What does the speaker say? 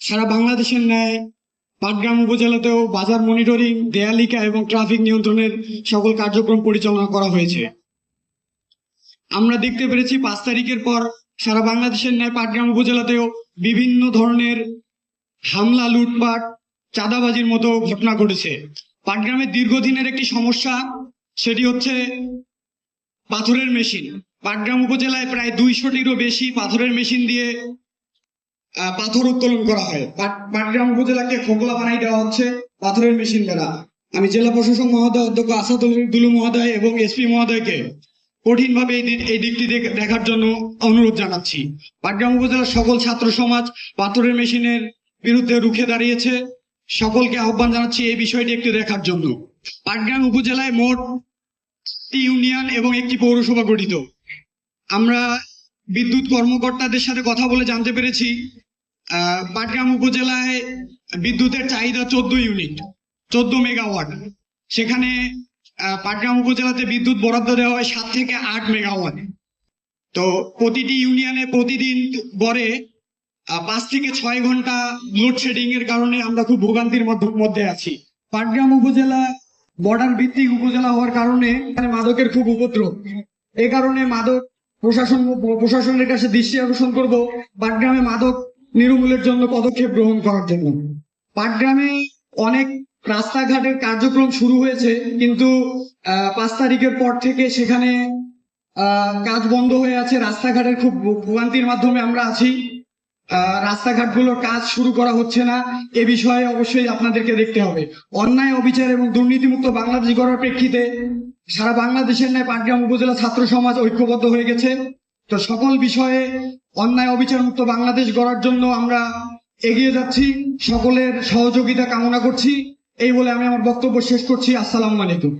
সারা বাংলাদেশের ন্যায় পাটগ্রাম উপজেলাতেও বাজার মনিটরিং, দেয়ালিকা এবং ট্রাফিক নিয়ন্ত্রণের সকল কার্যক্রম পরিচালনা করা হয়েছে। আমরা দেখতে পেরেছি পাঁচ তারিখের পর সারা বাংলাদেশের ন্যায় পাটগ্রাম উপজেলাতেও বিভিন্ন ধরনের হামলা, লুটপাট, চাঁদাবাজির মতো ঘটনা ঘটেছে। পাটগ্রামের দীর্ঘদিনের একটি সমস্যা, সেটি হচ্ছে পাথরের মেশিন। পাটগ্রাম উপজেলায় প্রায় দুইশোটিরও বেশি পাথরের মেশিন দিয়ে পাথর উত্তোলন করা হয়। পাট- পাটগ্রাম উপজেলাকে খোকলা বানাই দেওয়া হচ্ছে পাথরের মেশিন দ্বারা। আমি জেলা প্রশাসক মহোদয়, অধ্যক্ষ আসাদুল মহোদয় এবং এসপি মহোদয়কে কঠিনভাবে এই দিকটি দেখার জন্য অনুরোধ জানাচ্ছি। পাটগ্রাম উপজেলার সকল ছাত্র সমাজ পাথরের মেশিনের বিরুদ্ধে রুখে দাঁড়িয়েছে। সকলকে আহ্বান জানাচ্ছি এই বিষয়টি একটু দেখার জন্য। পাটগ্রাম উপজেলায় মোট ইউনিয়ন এবং একটি পৌরসভা গঠিত। আমরা বিদ্যুৎ কর্মকর্তাদের সাথে কথা বলে জানতে পেরেছি। পাটগ্রাম উপজেলায় বিদ্যুতের চাহিদা চোদ্দ ইউনিট, চোদ্দ মেগাওয়াট। সেখানে পাটগ্রাম উপজেলাতে বিদ্যুৎ বরাদ্দ দেওয়া হয় সাত থেকে আট মেগাওয়াট। তো প্রতিটি ইউনিয়নে প্রতিদিন গড়ে পাঁচ থেকে ছয় ঘণ্টা লোডশেডিং এর কারণে আমরা খুব ভোগান্তির মধ্যে আছি। পাটগ্রাম উপজেলা বর্ডার ভিত্তিক উপজেলা হওয়ার কারণে মাদকের খুব উপদ্রব। এ কারণে মাদক প্রশাসন প্রশাসনের কাছে দৃষ্টি আকর্ষণ করব পাটগ্রামে মাদক নির্মূলের জন্য পদক্ষেপ গ্রহণ করার জন্য। পাটগ্রামে অনেক রাস্তাঘাটের কার্যক্রম শুরু হয়েছে, কিন্তু পাঁচ তারিখের পর থেকে সেখানে কাজ বন্ধ হয়ে আছে। রাস্তাঘাটের খুব ভোগান্তির মাধ্যমে আমরা আছি। রাস্তাঘাটগুলোর কাজ শুরু করা হচ্ছে না। এ বিষয়ে অবশ্যই আপনাদেরকে দেখতে হবে। অন্যায়, অবিচার এবং দুর্নীতিমুক্ত বাংলাদেশ গড়ার প্রেক্ষিতে সারা বাংলাদেশের ন্যায় পাটগ্রাম উপজেলা ছাত্র সমাজ ঐক্যবদ্ধ হয়ে গেছে। তো সকল বিষয়ে অন্যায়, অবিচার মুক্ত বাংলাদেশ গড়ার জন্য আমরা এগিয়ে যাচ্ছি। সকলের সহযোগিতা কামনা করছি। এই বলে আমি আমার বক্তব্য শেষ করছি। আসসালামু আলাইকুম।